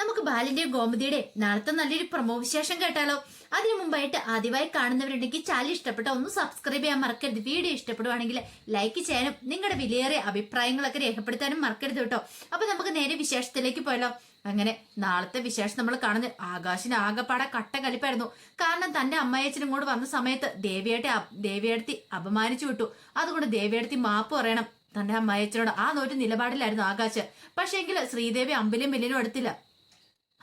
നമുക്ക് ബാലിന്റെയും ഗോമതിയുടെ നാളത്തെ നല്ലൊരു പ്രമോ വിശേഷം കേട്ടാലോ? അതിനു മുമ്പായിട്ട് ആദ്യമായി കാണുന്നവരുണ്ടെങ്കിൽ ചാനൽ ഇഷ്ടപ്പെട്ട ഒന്ന് സബ്സ്ക്രൈബ് ചെയ്യാൻ മറക്കരുത്. വീഡിയോ ഇഷ്ടപ്പെടുവാണെങ്കിൽ ലൈക്ക് ചെയ്യാനും നിങ്ങളുടെ വിലയേറിയ അഭിപ്രായങ്ങളൊക്കെ രേഖപ്പെടുത്താനും മറക്കരുത് കേട്ടോ. അപ്പൊ നമുക്ക് നേരെ വിശേഷത്തിലേക്ക് പോയാലോ? അങ്ങനെ നാളത്തെ വിശേഷം നമ്മൾ കാണുന്നത് ആകാശിന് ആകെപ്പാടെ കട്ട കലിപ്പായിരുന്നു. കാരണം തന്റെ അമ്മയച്ചനും കൂടെ വന്ന സമയത്ത് ദേവിയേട്ടെ ദേവിയേടത്തി അപമാനിച്ചു വിട്ടു. അതുകൊണ്ട് ദേവിയേടത്തി മാപ്പ് പറയണം. തന്റെ അമ്മയച്ചനോട് ആ നോറ്റ് നിലപാടിലായിരുന്നു ആകാശ്. പക്ഷേങ്കിൽ ശ്രീദേവി അമ്പലും ബില്ലിനും എടുത്തില്ല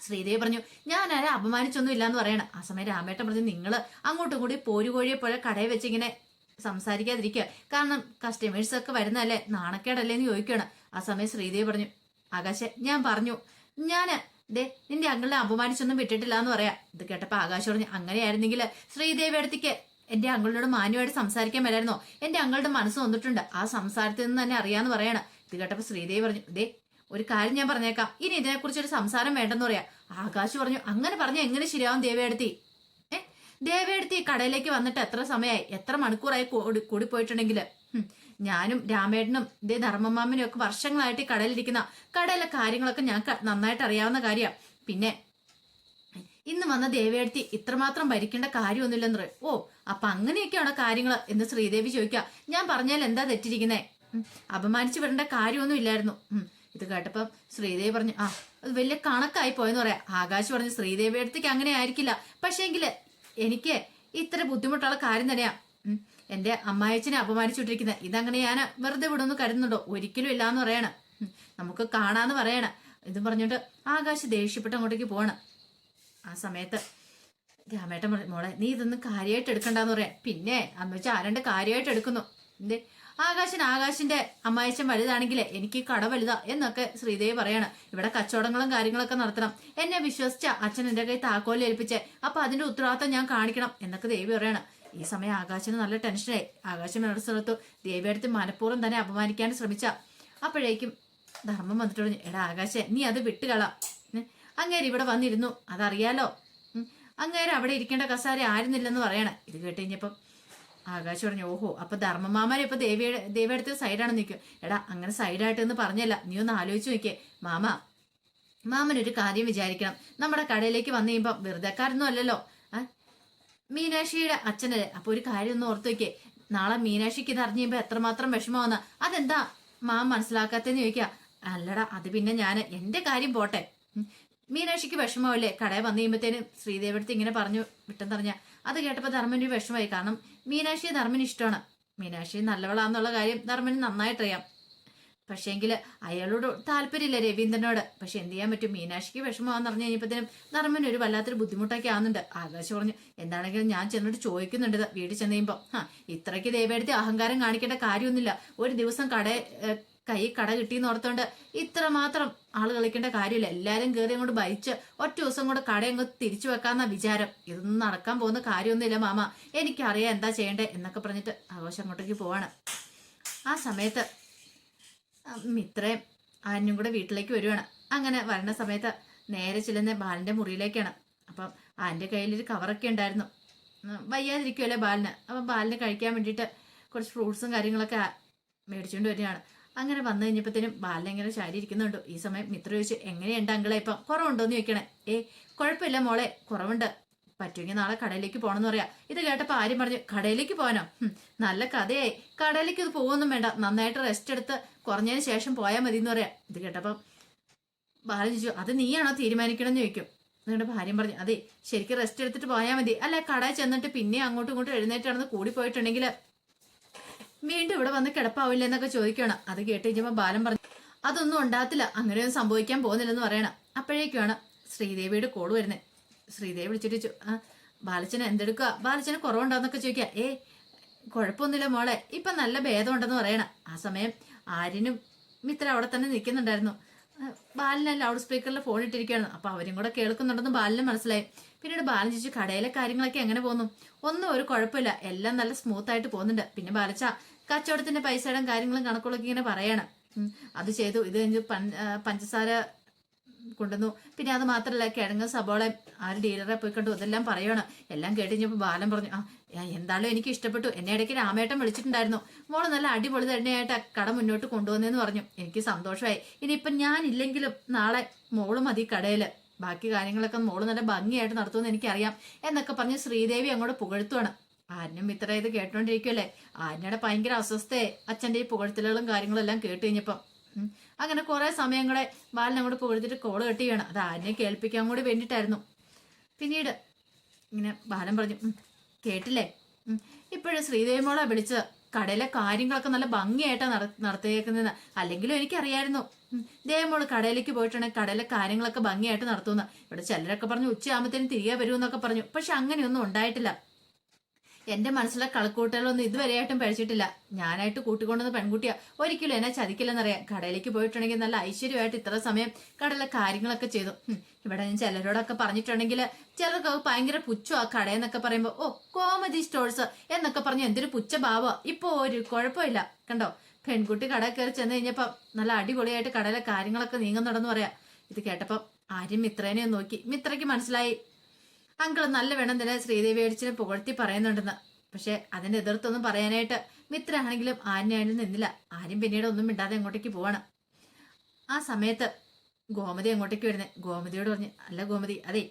ശ്രീദേവി പറഞ്ഞു ഞാൻ ആരെ അപമാനിച്ചൊന്നും ഇല്ലാന്ന് പറയണം. ആ സമയം രാമേട്ടൻ പറഞ്ഞു നിങ്ങൾ അങ്ങോട്ടും കൂടി പോരുകോഴിയെ പോലെ കടയിൽ വെച്ചിങ്ങനെ സംസാരിക്കാതിരിക്കുക. കാരണം കസ്റ്റമേഴ്സ് ഒക്കെ വരുന്നതല്ലേ നാണക്കേടല്ലേ എന്ന് ചോദിക്കുകയാണ്. ആ സമയം ശ്രീദേവി പറഞ്ഞു ആകാശെ ഞാൻ പറഞ്ഞു ഞാൻ ദേ നിന്റെ അങ്കിളിനെ അപമാനിച്ചൊന്നും വിട്ടിട്ടില്ല എന്ന് പറയാം. ഇത് കേട്ടപ്പോൾ ആകാശ് പറഞ്ഞു അങ്ങനെയായിരുന്നെങ്കിൽ ശ്രീദേവി അടുത്തേക്ക് എന്റെ അങ്കിളിനോട് മാന്യമായിട്ട് സംസാരിക്കാൻ മേലായിരുന്നോ? എന്റെ അങ്കിളുടെ മനസ്സ് വന്നിട്ടുണ്ട് ആ സംസാരത്തിൽ നിന്ന് തന്നെ അറിയാന്ന് പറയണം. ഇത് കേട്ടപ്പോൾ ശ്രീദേവി പറഞ്ഞു ദേ ഒരു കാര്യം ഞാൻ പറഞ്ഞേക്കാം. ഇനി ഇതിനെക്കുറിച്ച് ഒരു സംസാരം വേണ്ടെന്ന് പറയാം. ആകാശ് പറഞ്ഞു അങ്ങനെ പറഞ്ഞു എങ്ങനെ ശരിയാവും ദേവയെടുത്തി? ഏ? ദേവയെടുത്തി കടയിലേക്ക് വന്നിട്ട് എത്ര സമയമായി എത്ര മണിക്കൂറായി കൂടി കൂടി പോയിട്ടുണ്ടെങ്കിൽ ഞാനും രാമേട്ടനും ഇതേ ധർമ്മമാമനും ഒക്കെ വർഷങ്ങളായിട്ട് ഈ കടയിലിരിക്കുന്ന കടയിലെ കാര്യങ്ങളൊക്കെ ഞങ്ങൾക്ക് നന്നായിട്ട് അറിയാവുന്ന കാര്യമാണ് പിന്നെ ഇന്ന് വന്ന ദേവയെടുത്തി ഇത്രമാത്രം ഭരിക്കേണ്ട കാര്യമൊന്നുമില്ലെന്ന് പറയും ഓ അപ്പൊ അങ്ങനെയൊക്കെയാണോ കാര്യങ്ങൾ എന്ന് ശ്രീദേവി ചോദിക്കുക ഞാൻ പറഞ്ഞാൽ എന്താ തെറ്റിരിക്കുന്നേ അപമാനിച്ചു വിടേണ്ട കാര്യമൊന്നും ഇല്ലായിരുന്നു ഇത് കേട്ടപ്പം ശ്രീദേവി പറഞ്ഞു ആ അത് വലിയ കണക്കായി പോയെന്ന് പറയാം. ആകാശ് പറഞ്ഞു ശ്രീദേവി അടുത്തേക്ക് അങ്ങനെ ആയിരിക്കില്ല. പക്ഷേങ്കിൽ എനിക്ക് ഇത്ര ബുദ്ധിമുട്ടുള്ള കാര്യം തന്നെയാ. എന്റെ അമ്മായച്ചനെ അപമാനിച്ചുകൊണ്ടിരിക്കുന്നത് ഇതങ്ങനെ ഞാൻ വെറുതെ വിടുമെന്ന് കരുതുന്നുണ്ടോ? ഒരിക്കലും ഇല്ലാന്ന് പറയണം. ഉം, നമുക്ക് കാണാന്ന് പറയണം. ഇതും പറഞ്ഞിട്ട് ആകാശ് ദേഷ്യപ്പെട്ട് അങ്ങോട്ടേക്ക് പോകണം ആ സമയത്ത് രാമേട്ടൻ മോളെ നീ ഇതൊന്നും കാര്യമായിട്ട് എടുക്കണ്ടെന്ന് പറയാം. പിന്നെ അന്ന് വെച്ചാൽ ആരണ്ട് കാര്യമായിട്ട് എടുക്കുന്നു. എന്തേ ആകാശൻ ആകാശിന്റെ അമ്മായച്ചൻ വലുതാണെങ്കിലേ എനിക്ക് കട വലുതാ എന്നൊക്കെ ശ്രീദേവി പറയാണ്. ഇവിടെ കച്ചവടങ്ങളും കാര്യങ്ങളൊക്കെ നടത്തണം. എന്നെ വിശ്വസിച്ച അച്ഛൻ എന്റെ കൈ താക്കോലിൽ ഏൽപ്പിച്ചേ. അപ്പൊ അതിന്റെ ഉത്തരവാദിത്തം ഞാൻ കാണിക്കണം എന്നൊക്കെ ദേവി പറയാണ്. ഈ സമയം ആകാശന് നല്ല ടെൻഷനായി ആകാശം മനസ്സിലത്തു ദേവി അടുത്ത് മനഃപൂർവം തന്നെ അപമാനിക്കാൻ ശ്രമിച്ച. അപ്പോഴേക്കും ധർമ്മം വന്നിട്ട് പറഞ്ഞു എടാ ആകാശേ നീ അത് വിട്ടുകളാം. അങ്ങേര് ഇവിടെ വന്നിരുന്നു. അതറിയാലോ. അങ്ങേര് അവിടെ ഇരിക്കേണ്ട കസാര ആയിരുന്നില്ലെന്ന് പറയണേ. ഇത് കേട്ട് കഴിഞ്ഞപ്പം ആകാശ് പറഞ്ഞു ഓഹോ. അപ്പൊ ധർമ്മമാമൻ ഇപ്പൊ ദേവിയുടെ ദേവിയുടെ സൈഡാണ് നിൽക്കും എടാ അങ്ങനെ സൈഡായിട്ട് എന്ന് പറഞ്ഞല്ല. നീ ഒന്ന് ആലോചിച്ച് നോക്കിയേ. മാമ മാമൻ ഒരു കാര്യം വിചാരിക്കണം. നമ്മുടെ കടയിലേക്ക് വന്നു കഴിയുമ്പോ വെറുതെക്കാരൊന്നും അല്ലല്ലോ. മീനാക്ഷിയുടെ അച്ഛനല്ലേ? അപ്പൊ ഒരു കാര്യം ഒന്ന് ഓർത്തു നോക്കിയേ. നാളെ മീനാക്ഷിക്ക് ഇത് അറിഞ്ഞു കഴിയുമ്പോ എത്രമാത്രം വിഷമമാവുന്ന അതെന്താ? മാം മനസ്സിലാക്കാത്തെന്ന് ചോദിക്കുക. അല്ലടാ അത് പിന്നെ ഞാൻ എന്റെ കാര്യം പോട്ടെ. മീനാക്ഷിക്ക് വിഷമമല്ലേ കടയിൽ വന്നു കഴിയുമ്പോഴത്തേനും ശ്രീദേവിടുത്ത് ഇങ്ങനെ പറഞ്ഞു വിട്ടെന്ന് പറഞ്ഞ. അത് കേട്ടപ്പോൾ ധർമ്മന്റെ വിഷമമായി. കാരണം മീനാക്ഷിയെ ധർമ്മന് ഇഷ്ടമാണ്. മീനാക്ഷി നല്ലവളാന്നുള്ള കാര്യം ധർമ്മന് നന്നായിട്ടറിയാം. പക്ഷേങ്കിൽ അയാളോട് താല്പര്യമില്ല രവീന്ദ്രനോട്. പക്ഷെ എന്ത് ചെയ്യാൻ പറ്റും? മീനാക്ഷിക്ക് വിഷമമാണെന്ന് പറഞ്ഞു കഴിഞ്ഞപ്പോഴത്തേനും ധർമ്മൻ ഒരു വല്ലാത്തൊരു ബുദ്ധിമുട്ടൊക്കെ ആവുന്നുണ്ട്. ആകാശം പറഞ്ഞു എന്താണെങ്കിലും ഞാൻ ചെന്നിട്ട് ചോദിക്കുന്നുണ്ട് വീട് വീട്ടിൽ ചെന്ന് കഴിയുമ്പോൾ ഹാ ഇത്രയ്ക്ക് ദേവേടുത്തി അഹങ്കാരം കാണിക്കേണ്ട കാര്യമൊന്നുമില്ല. ഒരു ദിവസം കട കൈ കട കിട്ടിയെന്ന് ഓർത്തോണ്ട് ഇത്ര മാത്രം ആൾ കളിക്കേണ്ട കാര്യമില്ല. എല്ലാരും കയറി അങ്ങോട്ട് ബൈച്ച് ഒറ്റ ദിവസം കൂടെ കട അങ്ങ് തിരിച്ചു വെക്കാന്ന വിചാരം. ഇതൊന്നും നടക്കാൻ പോകുന്ന കാര്യമൊന്നുമില്ല മാമ. എനിക്കറിയാം എന്താ ചെയ്യണ്ടേ എന്നൊക്കെ പറഞ്ഞിട്ട് ആഘോഷം അങ്ങോട്ടേക്ക് പോവാണ്. ആ സമയത്ത് മിത്രയും ആനും കൂടെ വീട്ടിലേക്ക് വരുവാണ്. അങ്ങനെ വരണ സമയത്ത് നേരെ ചെല്ലുന്ന ബാലന്റെ മുറിയിലേക്കാണ്. അപ്പം ആന്റെ കയ്യിലൊരു കവറൊക്കെ ഉണ്ടായിരുന്നു. വയ്യാതിരിക്കുമല്ലേ ബാലിന്? അപ്പം ബാലിന് കഴിക്കാൻ വേണ്ടിയിട്ട് കുറച്ച് ഫ്രൂട്ട്സും കാര്യങ്ങളൊക്കെ മേടിച്ചുകൊണ്ട് വരികയാണ്. അങ്ങനെ വന്നു കഴിഞ്ഞപ്പോഴത്തേനും ബാലിനെ ഇങ്ങനെ ചാരി ഇരിക്കുന്നുണ്ട് ഈ സമയം മിത്ര ചോദിച്ചു എങ്ങനെയുണ്ട് അങ്കിളെ ഇപ്പം? കുറവുണ്ടോന്ന് ചോദിക്കണേ. ഏ കുഴപ്പമില്ല മോളെ കുറവുണ്ട്. പറ്റുമെങ്കിൽ നാളെ കടയിലേക്ക് പോകണമെന്ന് പറയാം. ഇത് കേട്ടപ്പോൾ ആര്യം പറഞ്ഞു കടയിലേക്ക് പോകാനോ നല്ല കഥയായി. കടയിലേക്ക് ഇത് പോകുമൊന്നും വേണ്ട. നന്നായിട്ട് റെസ്റ്റ് എടുത്ത് കുറഞ്ഞതിന് ശേഷം പോയാൽ മതി എന്ന് പറയാം. ഇത് കേട്ടപ്പോൾ ബാലൻ ചോദിച്ചു അത് നീയാണോ തീരുമാനിക്കണമെന്ന് ചോദിക്കും. നിങ്ങളുടെ ഭാര്യം പറഞ്ഞു അതെ ശരിക്കും റെസ്റ്റ് എടുത്തിട്ട് പോയാൽ മതി. അല്ല കടയിൽ ചെന്നിട്ട് പിന്നെ അങ്ങോട്ടും ഇങ്ങോട്ടും എഴുന്നേറ്റാണെന്ന് കൂടി പോയിട്ടുണ്ടെങ്കിൽ വീണ്ടും ഇവിടെ വന്ന് കിടപ്പാവില്ല എന്നൊക്കെ ചോദിക്കണം അത് കേട്ട് കഴിഞ്ഞപ്പോൾ ബാലൻ പറഞ്ഞു അതൊന്നും ഉണ്ടാകത്തില്ല. അങ്ങനെയൊന്നും സംഭവിക്കാൻ പോകുന്നില്ലെന്ന് പറയണം. അപ്പോഴേക്കുമാണ് ശ്രീദേവിയുടെ കോൾ വരുന്നത് ശ്രീദേവി വിളിച്ചിട്ട് ബാലച്ചന് എന്തെടുക്കുക ബാലച്ചന് കുറവുണ്ടോന്നൊക്കെ ചോദിക്കുക ഏ കുഴപ്പമൊന്നുമില്ല മോളെ. ഇപ്പൊ നല്ല ഭേദമുണ്ടെന്ന് പറയണം. ആ സമയം ആര്യനും മിത്ര അവിടെ തന്നെ നിൽക്കുന്നുണ്ടായിരുന്നു. ബാലിന് ലൗഡ് സ്പീക്കറിൽ ഫോൺ ഇട്ടിരിക്കുകയാണ്. അപ്പൊ അവരും കൂടെ കേൾക്കുന്നുണ്ടെന്ന് ബാലിന് മനസ്സിലായി. പിന്നീട് ബാലൻ ചേച്ചി കടയിലെ കാര്യങ്ങളൊക്കെ എങ്ങനെ പോകുന്നു? ഒന്നും ഒരു കുഴപ്പമില്ല. എല്ലാം നല്ല സ്മൂത്ത് ആയിട്ട് പോകുന്നുണ്ട്. പിന്നെ ബാലച്ച കച്ചവടത്തിന്റെ പൈസയുടെ കാര്യങ്ങളും കണക്കുകളൊക്കെ ഇങ്ങനെ പറയാണ്. അത് ചെയ്തു. ഇത് കഴിഞ്ഞ് പഞ്ചസാര കൊണ്ടുവന്നു. പിന്നെ അത് മാത്രമല്ല കിഴങ്ങ് സബോള ആ ഡീലറെ പോയി ഇതെല്ലാം പറയണം എല്ലാം കേട്ട് ബാലൻ പറഞ്ഞു ആ ആ, എന്തായാലും എനിക്ക് ഇഷ്ടപ്പെട്ടു. എന്നെ ഇടയ്ക്ക് രാമേട്ടൻ വിളിച്ചിട്ടുണ്ടായിരുന്നു. മോൾ നല്ല അടിപൊളി തന്നെയായിട്ട് കട മുന്നോട്ട് കൊണ്ടുവന്നേന്ന് പറഞ്ഞു. എനിക്ക് സന്തോഷമായി. ഇനിയിപ്പം ഞാൻ ഇല്ലെങ്കിലും നാളെ മോൾ മതി കടയിൽ ബാക്കി കാര്യങ്ങളൊക്കെ മോൾ നല്ല ഭംഗിയായിട്ട് നടത്തുമെന്ന് എനിക്കറിയാം എന്നൊക്കെ പറഞ്ഞ് ശ്രീദേവി അങ്ങോട്ട് പുകഴ്ത്തുവാണ്. ആര്യനും ഇത്ര ഇത് കേട്ടോണ്ടിരിക്കുമല്ലേ ആര്യനയുടെ ഭയങ്കര അസ്വസ്ഥയെ അച്ഛന്റെ ഈ പുകഴ്ത്തലുകളും കാര്യങ്ങളെല്ലാം കേട്ട് കഴിഞ്ഞപ്പം. അങ്ങനെ കുറേ സമയങ്ങളെ ബാലൻ അങ്ങോട്ട് പുകഴ്ത്തിട്ട് കോൾ കെട്ടിയാണ് അത് ആര്യനെ കേൾപ്പിക്കാൻ കൂടി വേണ്ടിയിട്ടായിരുന്നു. പിന്നീട് ഇങ്ങനെ ബാലൻ പറഞ്ഞു "ഉം, കേട്ടില്ലേ? ഇപ്പോഴും ശ്രീദേവി മോളെ വിളിച്ച് കടയിലെ കാര്യങ്ങളൊക്കെ നല്ല ഭംഗിയായിട്ടാണ് നട നടത്തിയേക്കുന്നത് അല്ലെങ്കിലും എനിക്കറിയായിരുന്നു. ദേവമോൾ കടയിലേക്ക് പോയിട്ടുണ്ടെങ്കിൽ കടയിലെ കാര്യങ്ങളൊക്കെ ഭംഗിയായിട്ട് നടത്തുന്ന. ഇവിടെ ചിലരൊക്കെ പറഞ്ഞു ഉച്ചയാകുമ്പത്തേനും തിരികെ വരുമെന്നൊക്കെ പറഞ്ഞു. പക്ഷെ അങ്ങനെയൊന്നും ഉണ്ടായിട്ടില്ല. എന്റെ മനസ്സിലെ കളക്കൂട്ടലൊന്നും ഇതുവരെയായിട്ടും പഴിച്ചിട്ടില്ല. ഞാനായിട്ട് കൂട്ടിക്കൊണ്ടുവന്ന പെൺകുട്ടിയാ. ഒരിക്കലും എന്നെ ചതിക്കില്ലെന്നറിയാം. കടയിലേക്ക് പോയിട്ടുണ്ടെങ്കിൽ നല്ല ഐശ്വര്യമായിട്ട് ഇത്ര സമയം കടയിലെ കാര്യങ്ങളൊക്കെ ചെയ്തു. ഇവിടെ ഞാൻ ചിലരോടൊക്കെ പറഞ്ഞിട്ടുണ്ടെങ്കിൽ ചിലർക്കൊക്കെ ഭയങ്കര പുച്ഛം ആ കടയെന്നൊക്കെ പറയുമ്പോൾ ഓ കോമഡി സ്റ്റോഴ്സ് എന്നൊക്കെ പറഞ്ഞ് എന്തൊരു പുച്ച ഭാവ ഇപ്പൊ ഒരു കുഴപ്പമില്ല. കണ്ടോ? പെൺകുട്ടി കട കയറി ചെന്ന് കഴിഞ്ഞപ്പോ നല്ല അടിപൊളിയായിട്ട് കടയിലെ കാര്യങ്ങളൊക്കെ നീങ്ങുന്നുണ്ടെന്ന് പറയാം. ഇത് കേട്ടപ്പം ആരും മിത്രേനെ നോക്കി. മിത്രയ്ക്ക് മനസ്സിലായി. അങ്കിൾ നല്ല വേണം തന്നെ ശ്രീദേവി അടിച്ചിനെ പുകഴ്ത്തി പറയുന്നുണ്ടെന്ന്. പക്ഷെ അതിന്റെ എതിർത്തൊന്നും പറയാനായിട്ട് മിത്ര ആണെങ്കിലും ആര്യനായാലും നിന്നില്ല. ആരും പിന്നീട് ഒന്നും മിണ്ടാതെ അങ്ങോട്ടേക്ക് പോവാണ്. ആ സമയത്ത് ഗോമതി അങ്ങോട്ടേക്ക് വരുന്നേ. ഗോമതിയോട് പറഞ്ഞു അല്ല ഗോമതി അതെ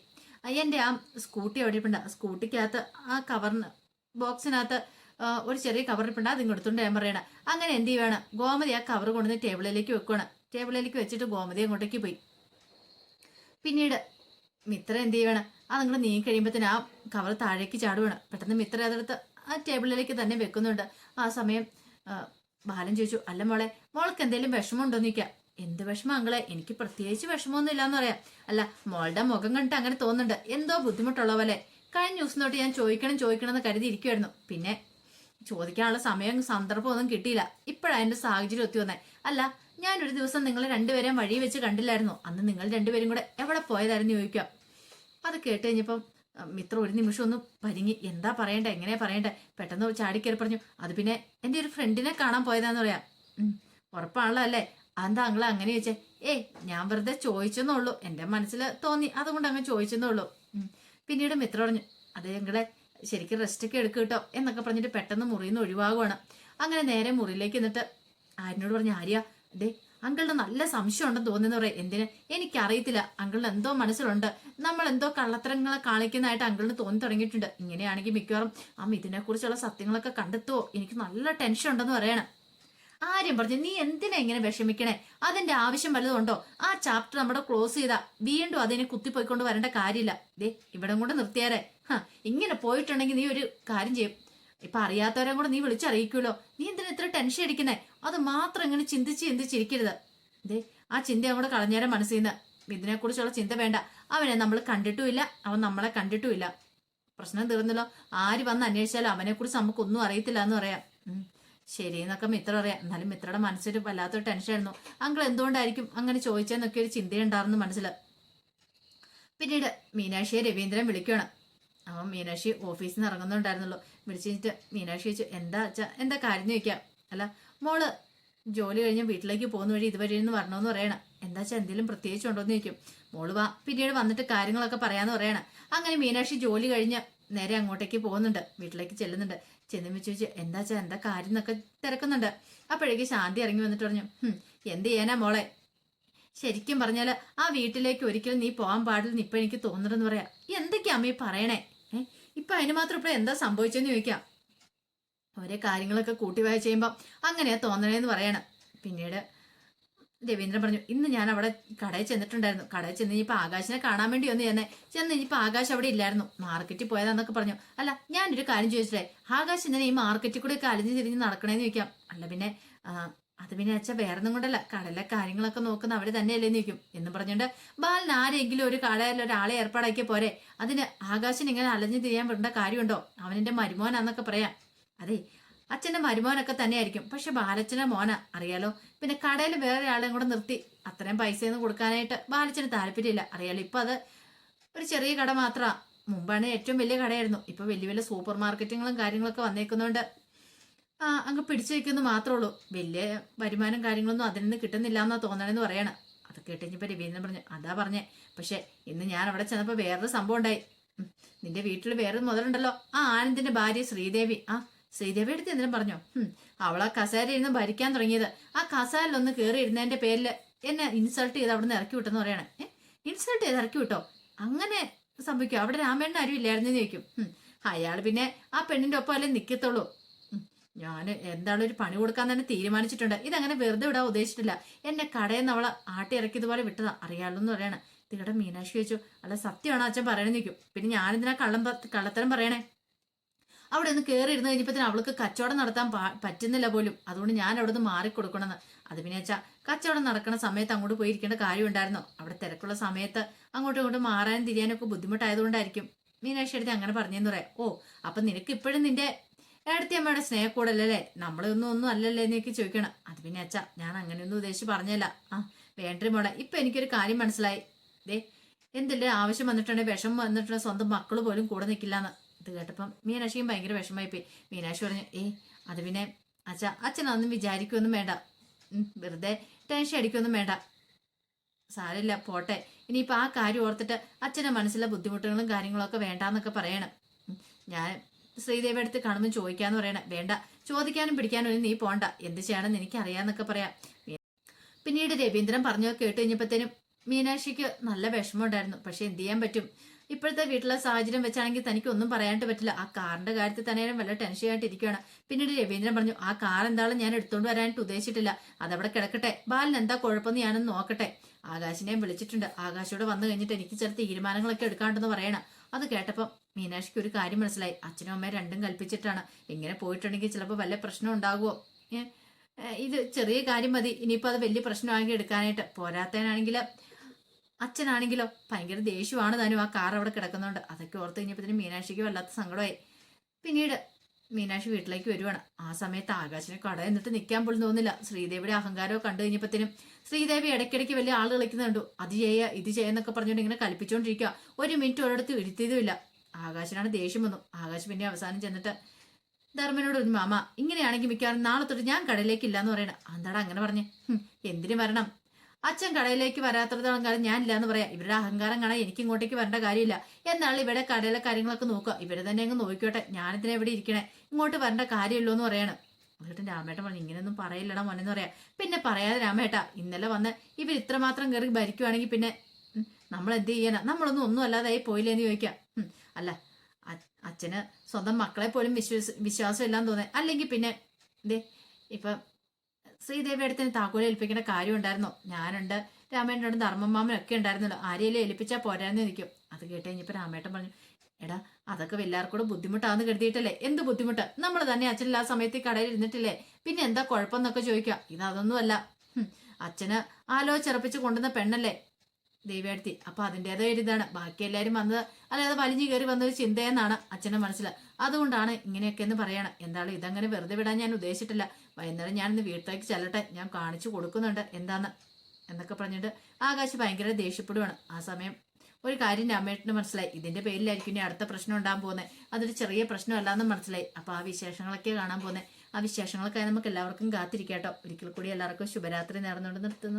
അയ്യന്റെ ആ സ്കൂട്ടി അവിടെ ഇപ്പുണ്ട് സ്കൂട്ടിക്കകത്ത് ആ കവറിന് ബോക്സിനകത്ത് ഒരു ചെറിയ കവർ ഇപ്പുണ്ട് അത് ഇങ്ങെടുത്തോണ്ട് ഞാൻ പറയണം. അങ്ങനെ എന്ത് ചെയ്യുവാണ്? ഗോമതി ആ കവർ കൊണ്ടുവന്ന് ടേബിളിലേക്ക് വെക്കുവാണ്. ടേബിളിലേക്ക് വെച്ചിട്ട് ഗോമതി അങ്ങോട്ടേക്ക് പോയി. പിന്നീട് മിത്ര എന്ത് ചെയ്യുവാണ്? ആ നിങ്ങൾ നീങ്ങി കഴിയുമ്പോഴത്തേന് ആ കവർ താഴേക്ക് ചാടുവാണ്. പെട്ടെന്ന് മിത്ര അതെടുത്ത് ആ ടേബിളിലേക്ക് തന്നെ വെക്കുന്നുണ്ട്. ആ സമയം ബാലൻ ചോദിച്ചു അല്ല മോളെ മോൾക്ക് എന്തെങ്കിലും വിഷമമുണ്ടോ നിൽക്കാം എന്ത് വിഷമം അങ്ങളെ എനിക്ക് പ്രത്യേകിച്ച് വിഷമമൊന്നും ഇല്ലാന്ന് പറയാം. അല്ല മോളുടെ മുഖം കണ്ടിട്ട് അങ്ങനെ തോന്നുന്നുണ്ട്. എന്തോ ബുദ്ധിമുട്ടുള്ള പോലെ കഴിഞ്ഞ ദിവസം തൊട്ട് ഞാൻ ചോദിക്കണം ചോദിക്കണം എന്ന് കരുതി ഇരിക്കുമായിരുന്നു പിന്നെ ചോദിക്കാനുള്ള സമയം സന്ദർഭം ഒന്നും കിട്ടിയില്ല. ഇപ്പോഴാണ് എന്റെ സാഹചര്യം ഒത്തി വന്നേ. അല്ല ഞാനൊരു ദിവസം നിങ്ങളെ രണ്ടുപേരെയും വഴി വെച്ച് കണ്ടില്ലായിരുന്നു. അന്ന് നിങ്ങൾ രണ്ടുപേരും കൂടെ എവിടെ പോയതായിരുന്നു ചോദിക്കാം. അത് കേട്ട് കഴിഞ്ഞപ്പം മിത്ര ഒരു നിമിഷം ഒന്ന് പരിങ്ങി എന്താ പറയണ്ട? എങ്ങനെയാ പറയണ്ട? പെട്ടെന്ന് ചാടിക്കയറി പറഞ്ഞു അത് പിന്നെ എന്റെ ഒരു ഫ്രണ്ടിനെ കാണാൻ പോയതാന്ന് പറയാം. ഉറപ്പാണല്ലോ അല്ലേ അതെന്താ അങ്ങളെ അങ്ങനെ ചോദിച്ചേ? ഏയ് ഞാൻ വെറുതെ ചോദിച്ചെന്നുള്ളൂ എന്റെ മനസ്സിൽ തോന്നി അതുകൊണ്ട് അങ്ങ് ചോദിച്ചെന്നുള്ളൂ പിന്നീട് മിത്ര പറഞ്ഞു അത് ഞങ്ങളെ ശരിക്കും റെസ്റ്റൊക്കെ എടുക്കുക കേട്ടോ എന്നൊക്കെ പറഞ്ഞിട്ട് പെട്ടെന്ന് മുറിയിൽ നിന്ന് ഒഴിവാകുവാണ്. അങ്ങനെ നേരെ മുറിയിലേക്ക് എന്നിട്ട് ആരിനോട് പറഞ്ഞു ആര്യ ദേ അങ്കിളിന് നല്ല സംശയം ഉണ്ടെന്ന് തോന്നുന്നു പറയാം എന്തിന്? എനിക്കറിയത്തില്ല. അങ്കിളുടെ എന്തോ മനസ്സിലുണ്ട്. നമ്മൾ എന്തോ കള്ളത്തരങ്ങളെ കാണിക്കുന്നതായിട്ട് അങ്കിളിന് തോന്നി തുടങ്ങിയിട്ടുണ്ട്. ഇങ്ങനെയാണെങ്കിൽ മിക്കവാറും അമ്മ ഇതിനെക്കുറിച്ചുള്ള സത്യങ്ങളൊക്കെ കണ്ടെത്തുമോ എനിക്ക് നല്ല ടെൻഷൻ ഉണ്ടെന്ന് പറയണം. ആര്യം പറഞ്ഞു നീ എന്തിനാ ഇങ്ങനെ വിഷമിക്കണേ? അതിന്റെ ആവശ്യം വലുതുണ്ടോ ആ ചാപ്റ്റർ നമ്മുടെ ക്ലോസ് ചെയ്താ. വീണ്ടും അതിനെ കുത്തിപ്പോയിക്കൊണ്ട് വരേണ്ട കാര്യമില്ല. ദേ ഇവിടെ കൊണ്ട് നിർത്തിയാരെ. ഇങ്ങനെ പോയിട്ടുണ്ടെങ്കിൽ നീ ഒരു കാര്യം ചെയ്യും. ഇപ്പൊ അറിയാത്തവരെ കൂടെ നീ വിളിച്ചറിയിക്കുമല്ലോ നീ എന്തിനാ ഇത്ര ടെൻഷൻ അടിക്കുന്നേ? അത് മാത്രം ഇങ്ങനെ ചിന്തിച്ച് ചിന്തിച്ചിരിക്കരുത് ദേ ആ ചിന്ത അവിടെ കളഞ്ഞേരം മനസ്സിൽ നിന്ന്. ഇതിനെ കുറിച്ചുള്ള ചിന്ത വേണ്ട. അവനെ നമ്മൾ കണ്ടിട്ടുമില്ല. അവൻ നമ്മളെ കണ്ടിട്ടുമില്ല. പ്രശ്നം തീർന്നല്ലോ. ആര് വന്ന് അന്വേഷിച്ചാലും അവനെ കുറിച്ച് നമുക്കൊന്നും അറിയത്തില്ല എന്ന് പറയാം. ശരി എന്നൊക്കെ മിത്ര അറിയാം. എന്നാലും മിത്രയുടെ മനസ്സിൽ വല്ലാത്തൊരു ടെൻഷൻ ആയിരുന്നു. അങ്കിൾ എന്തുകൊണ്ടായിരിക്കും അങ്ങനെ ചോദിച്ചെന്നൊക്കെ ഒരു ചിന്തയുണ്ടായിരുന്നു മനസ്സിൽ. പിന്നീട് മീനാക്ഷിയെ രവീന്ദ്രൻ വിളിക്കുകയാണ്. അവൻ മീനാക്ഷി ഓഫീസിൽ നിന്ന് ഇറങ്ങുന്നുണ്ടായിരുന്നുള്ളൂ വിളിച്ചു കഴിഞ്ഞിട്ട് മീനാക്ഷി ചോദിച്ചു എന്താ അച്ഛാ എന്താ കാര്യം ചോദിക്കാം. അല്ല മോൾ ജോലി കഴിഞ്ഞ് വീട്ടിലേക്ക് പോകുന്ന വഴി ഇതുവരെ എന്ന് വരണമെന്ന് പറയണം. എന്താ വെച്ചാൽ എന്തെങ്കിലും പ്രത്യേകിച്ച് ഉണ്ടോന്ന് ചോദിക്കും. മോൾ വാ പിന്നീട് വന്നിട്ട് കാര്യങ്ങളൊക്കെ പറയാന്ന് പറയണം. അങ്ങനെ മീനാക്ഷി ജോലി കഴിഞ്ഞ് നേരെ അങ്ങോട്ടേക്ക് പോകുന്നുണ്ട് വീട്ടിലേക്ക് ചെല്ലുന്നുണ്ട്. ചെന്ന് വെച്ച് ചോദിച്ചു എന്താ വെച്ചാൽ എന്താ കാര്യം എന്നൊക്കെ തിരക്കുന്നുണ്ട്. അപ്പോഴേക്ക് ശാന്തി ഇറങ്ങി വന്നിട്ട് പറഞ്ഞു എന്ത് ചെയ്യാനാ മോളെ? ശരിക്കും പറഞ്ഞാൽ ആ വീട്ടിലേക്ക് ഒരിക്കലും നീ പോകാൻ പാടില്ലെന്ന് ഇപ്പൊ എനിക്ക് തോന്നുന്നുണ്ടെന്ന് പറയാം. എന്തൊക്കെയാ അമ്മ പറയണേ? ഇപ്പൊ അതിന് മാത്രം ഇപ്പൊ എന്താ സംഭവിച്ചെന്ന് ചോദിക്കാം. ഓരോ കാര്യങ്ങളൊക്കെ കൂട്ടി വായിച്ച് ചെയ്യുമ്പോൾ അങ്ങനെയാ തോന്നണേന്ന് പറയണം. പിന്നീട് രവീന്ദ്രൻ പറഞ്ഞു ഇന്ന് ഞാൻ അവിടെ കടയിൽ ചെന്നിട്ടുണ്ടായിരുന്നു. കടയിൽ ചെന്ന് ഇനിയിപ്പോൾ ആകാശിനെ കാണാൻ വേണ്ടി ഒന്ന് ചെന്നേ ചെന്ന് ഇനിയിപ്പോൾ ആകാശ് അവിടെ ഇല്ലായിരുന്നു. മാർക്കറ്റിൽ പോയതാന്നൊക്കെ പറഞ്ഞു. അല്ല ഞാനൊരു കാര്യം ചോദിച്ചിട്ടേ? ആകാശ് ഇങ്ങനെ ഈ മാർക്കറ്റിൽ കൂടെ ഒക്കെ അലിഞ്ഞു തിരിഞ്ഞ് നടക്കണേന്ന് ചോദിക്കാം. അല്ല പിന്നെ അത് പിന്നെ അച്ഛ വേറെ ഒന്നും കൊണ്ടല്ല. കടലിലെ കാര്യങ്ങളൊക്കെ നോക്കുന്ന അവിടെ തന്നെയല്ലേ നിൽക്കും. എന്ന് പറഞ്ഞുകൊണ്ട് ബാലിന് ആരെങ്കിലും ഒരു കടയിൽ ഒരാളെ ഏർപ്പാടാക്കി പോരെ. അതിന് ആകാശൻ ഇങ്ങനെ അലഞ്ഞു തിരിയാൻ വിടേണ്ട കാര്യമുണ്ടോ? അവനെന്റെ മരുമോനാന്നൊക്കെ പറയാം. അതെ അച്ഛന്റെ മരുമോനൊക്കെ തന്നെയായിരിക്കും. പക്ഷെ ബാലച്ചന്റെ മോന അറിയാലോ? പിന്നെ കടയിൽ വേറെ ആളെയും കൂടെ നിർത്തി അത്രയും പൈസയൊന്നും കൊടുക്കാനായിട്ട് ബാലച്ചന് താല്പര്യമില്ല. അറിയാലോ ഇപ്പൊ അത് ഒരു ചെറിയ കട മാത്രമാണ് മുമ്പാണ് ഏറ്റവും വലിയ കടയായിരുന്നു. ഇപ്പൊ വലിയ വലിയ സൂപ്പർ മാർക്കറ്റുകളും കാര്യങ്ങളൊക്കെ വന്നേക്കുന്നതുകൊണ്ട് അങ്ങ് പിടിച്ചു വെക്കുന്നു മാത്രമേ ഉള്ളൂ. വലിയ വരുമാനം കാര്യങ്ങളൊന്നും അതിൽ നിന്ന് കിട്ടുന്നില്ല എന്നാ തോന്നണെന്ന് പറയണം. അത് കേട്ടുകഴിഞ്ഞപ്പോ രവീന്ദ്രൻ പറഞ്ഞു അതാ പറഞ്ഞേ. പക്ഷെ ഇന്ന് ഞാൻ അവിടെ ചെന്നപ്പോൾ വേറൊരു സംഭവം ഉണ്ടായി. നിന്റെ വീട്ടിൽ വേറൊരു മുതലുണ്ടല്ലോ. ആ ആനന്ദിന്റെ ഭാര്യ ശ്രീദേവി. ആ ശ്രീദേവി എടുത്ത് എന്തിനും പറഞ്ഞു? അവൾ അവളാ കസേര ഇരുന്ന് ഭരിക്കാൻ തുടങ്ങിയത്. ആ കസേരയിലൊന്ന് കയറി ഇരുന്നതിന്റെ പേരിൽ എന്നെ ഇൻസൾട്ട് ചെയ്ത് അവിടെ നിന്ന് ഇറക്കി വിട്ടെന്ന് പറയണേ. ഇൻസൾട്ട് ചെയ്ത് ഇറക്കി വിട്ടോ? അങ്ങനെ സംഭവിക്കും? അവിടെ രാമേണ്ണ ആരും ഇല്ലായിരുന്നു ചോദിക്കും. അയാൾ പിന്നെ ആ പെണ്ണിന്റെ ഒപ്പം അല്ലേ നിൽക്കത്തുള്ളൂ ഞാൻ എന്താണ് ഒരു പണി കൊടുക്കാൻ തന്നെ തീരുമാനിച്ചിട്ടുണ്ട്. ഇതങ്ങനെ വെറുതെ വിടാൻ ഉദ്ദേശിച്ചിട്ടില്ല. എന്നെ കടയിൽ നിന്ന് അവളെ ആട്ടി ഇറക്കിയതുപോലെ വിട്ടതാ. അറിയാലോ എന്ന് പറയണേ. ഇതിടെ മീനാക്ഷി ചോദിച്ചു അല്ല സത്യമാണോ അച്ഛൻ പറയണ നിൽക്കും പിന്നെ ഞാനിതിനാ കള്ളം കള്ളത്തരം പറയണേ? അവിടെ ഒന്ന് കയറി ഇരുന്ന് കഴിഞ്ഞപ്പോൾ അവൾക്ക് കച്ചവടം നടത്താൻ പറ്റുന്നില്ല പോലും. അതുകൊണ്ട് ഞാൻ അവിടെ നിന്ന് മാറിക്കൊടുക്കണമെന്ന് അത് പിന്നെ വെച്ചാൽ കച്ചവടം നടക്കുന്ന സമയത്ത് അങ്ങോട്ട് പോയിരിക്കേണ്ട കാര്യമുണ്ടായിരുന്നോ അവിടെ തിരക്കുള്ള സമയത്ത് അങ്ങോട്ടും ഇങ്ങോട്ടും മാറാനും തിരിയാനൊക്കെ ബുദ്ധിമുട്ടായതുകൊണ്ടായിരിക്കും. മീനാക്ഷി എടുത്ത് അങ്ങനെ പറഞ്ഞെന്ന് പറയാം. ഓ അപ്പൊ നിനക്ക് ഇപ്പോഴും നിന്റെ ഏടത്തി അമ്മയുടെ സ്നേഹക്കൂടല്ലേ നമ്മളൊന്നും ഒന്നും അല്ലല്ലേ എന്നൊക്കെ ചോദിക്കണം. അത് പിന്നെ അച്ഛ ഞാൻ അങ്ങനെയൊന്നും ഉദ്ദേശിച്ച് പറഞ്ഞല്ല. ആ വേണ്ടി മോളെ ഇപ്പൊ എനിക്കൊരു കാര്യം മനസ്സിലായി. ദേ എന്തില്ലേ ആവശ്യം വന്നിട്ടുണ്ടെങ്കിൽ വിഷമം വന്നിട്ടുണ്ടെങ്കിൽ സ്വന്തം മക്കൾ പോലും കൂടെ നിൽക്കില്ലാന്ന് ഇത് കേട്ടപ്പം മീനാക്ഷിയും ഭയങ്കര വിഷമായി പോയി. മീനാക്ഷി പറഞ്ഞു ഏ അത് പിന്നെ അച്ഛ അച്ഛൻ അതൊന്നും വിചാരിക്കൊന്നും വേണ്ട. വെറുതെ ടെൻഷൻ അടിക്കൊന്നും വേണ്ട. സാരമില്ല പോട്ടെ. ഇനിയിപ്പോൾ ആ കാര്യം ഓർത്തിട്ട് അച്ഛന്റെ മനസ്സിലെ ബുദ്ധിമുട്ടുകളും കാര്യങ്ങളൊക്കെ വേണ്ടാന്നൊക്കെ പറയണം. ഞാൻ ശ്രീദേവി അടുത്ത് കാണുമ്പോൾ ചോദിക്കാന്ന് പറയണം വേണ്ട ചോദിക്കാനും പിടിക്കാനും ഒന്നും നീ പോണ്ട എന്ത് ചെയ്യണമെന്ന് എനിക്കറിയാന്നൊക്കെ പറയാം. പിന്നീട് രവീന്ദ്രൻ പറഞ്ഞു കേട്ട് കഴിഞ്ഞപ്പോഴത്തേനും മീനാക്ഷിക്ക് നല്ല വിഷമമുണ്ടായിരുന്നു. പക്ഷെ എന്ത് ചെയ്യാൻ പറ്റും? ഇപ്പോഴത്തെ വീട്ടിലെ സാഹചര്യം വെച്ചാണെങ്കിൽ തനിക്ക് ഒന്നും പറയാനായിട്ട് പറ്റില്ല. ആ കാറിന്റെ കാര്യത്തിൽ തന്നെ വല്ല ടെൻഷൻ ആയിട്ട് ഇരിക്കുകയാണ് പിന്നീട് രവീന്ദ്രൻ പറഞ്ഞു ആ കാർ എന്താളും ഞാൻ എടുത്തുകൊണ്ട് വരാനായിട്ട് ഉദ്ദേശിച്ചിട്ടില്ല. അതവിടെ കിടക്കട്ടെ. ബാലിന് എന്താ കുഴപ്പമെന്ന് ഞാനൊന്ന് നോക്കട്ടെ. ആകാശിനെയും വിളിച്ചിട്ടുണ്ട്. ആകാശോട് വന്നു കഴിഞ്ഞിട്ട് എനിക്ക് ചില തീരുമാനങ്ങളൊക്കെ എടുക്കാണ്ടെന്ന് പറയണം. അത് കേട്ടപ്പം മീനാക്ഷിക്ക് ഒരു കാര്യം മനസ്സിലായി. അച്ഛനും അമ്മയും രണ്ടും കൽപ്പിച്ചിട്ടാണ്. ഇങ്ങനെ പോയിട്ടുണ്ടെങ്കിൽ ചിലപ്പോൾ വല്ല പ്രശ്നം ഉണ്ടാകുമോ ഇത് ചെറിയ കാര്യം മതി. ഇനിയിപ്പോൾ അത് വലിയ പ്രശ്നമാക്കി എടുക്കാനായിട്ട്. പോരാത്തനാണെങ്കിൽ അച്ഛനാണെങ്കിലോ ഭയങ്കര ദേഷ്യമാണ് താനും ആ കാർ അവിടെ കിടക്കുന്നുണ്ട്. അതൊക്കെ ഓർത്ത് കഴിഞ്ഞപ്പോഴത്തേനും മീനാക്ഷിക്ക് വല്ലാത്ത സങ്കടമായി. പിന്നീട് മീനാക്ഷി വീട്ടിലേക്ക് വരുവാണ്. ആ സമയത്ത് ആകാശിനെ കട എന്നിട്ട് നിൽക്കാൻ പോലും തോന്നില്ല. ശ്രീദേവിയുടെ അഹങ്കാരമോ കണ്ടു കഴിഞ്ഞപ്പോഴത്തേനും ശ്രീദേവി ഇടയ്ക്കിടയ്ക്ക് വലിയ ആൾ കളിക്കുന്നുണ്ട് അത് ചെയ്യുക ഇത് ചെയ്യുന്നൊക്കെ പറഞ്ഞുകൊണ്ട് ഇങ്ങനെ കൽപ്പിച്ചുകൊണ്ടിരിക്കുക ഒരു മിനിറ്റ് ഒരിടത്ത് ഇരുത്തിയതുമില്ല. ആകാശനാണ് ദേഷ്യം വന്നു. ആകാശ് പിന്നെ അവസാനം ചെന്നിട്ട് ധർമ്മനോട് ഒരു മാമ ഇങ്ങനെയാണെങ്കിൽ മിക്കവാറും നാളെ തൊട്ട് ഞാൻ കടയിലേക്ക് ഇല്ലാന്ന് പറയണം. എന്താടാ അങ്ങനെ പറഞ്ഞേ? എന്തിനു വരണം? അച്ഛൻ കടയിലേക്ക് വരാത്തടത്തോളം കാലം ഞാനില്ല എന്ന് പറയാം. ഇവരുടെ അഹങ്കാരം കാണാൻ എനിക്ക് ഇങ്ങോട്ടേക്ക് വരേണ്ട കാര്യമില്ല. എന്നാൽ ഇവിടെ കടയിലെ കാര്യങ്ങളൊക്കെ നോക്കുക. ഇവരെ തന്നെ അങ്ങ് നോക്കിക്കോട്ടെ. ഞാനിതിനെ എവിടെ ഇരിക്കണേ. ഇങ്ങോട്ട് വരേണ്ട കാര്യമില്ലോ എന്ന് പറയണം. എന്നിട്ട് രാമേട്ട പറഞ്ഞു ഇങ്ങനെയൊന്നും പറയില്ലടാ മോനെന്ന് പറയാം. പിന്നെ പറയാതെ രാമേട്ട ഇന്നലെ വന്ന് ഇവർ ഇത്രമാത്രം കയറി ഭരിക്കുവാണെങ്കിൽ പിന്നെ നമ്മൾ എന്ത് ചെയ്യാനാ? നമ്മളൊന്നും ഒന്നും അല്ലാതായി പോയില്ലേ എന്ന് ചോദിക്കാം അല്ല അച്ഛന് സ്വന്തം മക്കളെ പോലും വിശ്വാസ വിശ്വാസം ഇല്ലാന്ന് തോന്നേ അല്ലെങ്കിൽ പിന്നെ ഇതേ ഇപ്പം ശ്രീദേവി അടുത്തിന് താക്കോൽ ഏൽപ്പിക്കേണ്ട കാര്യം ഉണ്ടായിരുന്നോ ഞാനുണ്ട്. രാമേട്ടനോടും ധർമ്മമാമനും ഒക്കെ ഉണ്ടായിരുന്നല്ലോ. ആരെയും ഏൽപ്പിച്ചാൽ പോരാന്ന് നിൽക്കും. അത് കേട്ട് കഴിഞ്ഞപ്പോൾ രാമേട്ടൻ പറഞ്ഞു എടാ അതൊക്കെ എല്ലാവർക്കും കൂടെ ബുദ്ധിമുട്ടാന്ന് കരുതിയിട്ടല്ലേ? എന്ത് ബുദ്ധിമുട്ട്? നമ്മൾ തന്നെ അച്ഛൻ ആ സമയത്ത് കടയിൽ ഇരുന്നിട്ടില്ലേ? പിന്നെ എന്താ കുഴപ്പമെന്നൊക്കെ ചോദിക്കുക. ഇത് അതൊന്നുമല്ല അച്ഛന് ആലോചിച്ചിറപ്പിച്ച് കൊണ്ടുവന്ന പെണ്ണല്ലേ ദേവിയടുത്തി അപ്പൊ അതിന്റെതായ ഒരിതാണ് ബാക്കി എല്ലാവരും വന്നത് അല്ലാതെ വലിഞ്ഞു കയറി വന്ന ഒരു ചിന്തയെന്നാണ് അച്ഛന്റെ മനസ്സിൽ അതുകൊണ്ടാണ് ഇങ്ങനെയൊക്കെ എന്ന് പറയണം. എന്താണ് ഇതങ്ങനെ വെറുതെ വിടാൻ ഞാൻ ഉദ്ദേശിച്ചിട്ടില്ല. വൈകുന്നേരം ഞാനിന്ന് വീട്ടിലേക്ക് ചെല്ലട്ടെ ഞാൻ കാണിച്ചു കൊടുക്കുന്നുണ്ട്. എന്താന്ന്? എന്നൊക്കെ പറഞ്ഞിട്ട് ആകാശ് ഭയങ്കര ദേഷ്യപ്പെടുവാണ്. ആ സമയം ഒരു കാര്യം രാമേട്ടന് മനസ്സിലായി. ഇതിന്റെ പേരിലായിരിക്കും ഇനി അടുത്ത പ്രശ്നം ഉണ്ടാകാൻ പോകുന്നത് അതൊരു ചെറിയ പ്രശ്നമല്ലാന്ന് മനസ്സിലായി. അപ്പൊ ആ വിശേഷങ്ങളൊക്കെ കാണാൻ പോകുന്നത് ആ വിശേഷങ്ങളൊക്കെ നമുക്ക് എല്ലാവർക്കും കാത്തിരിക്കാട്ടോ. ഒരിക്കൽ കൂടി എല്ലാവർക്കും ശുഭരാത്രി നേർന്നുകൊണ്ട് നിർത്തുന്നു.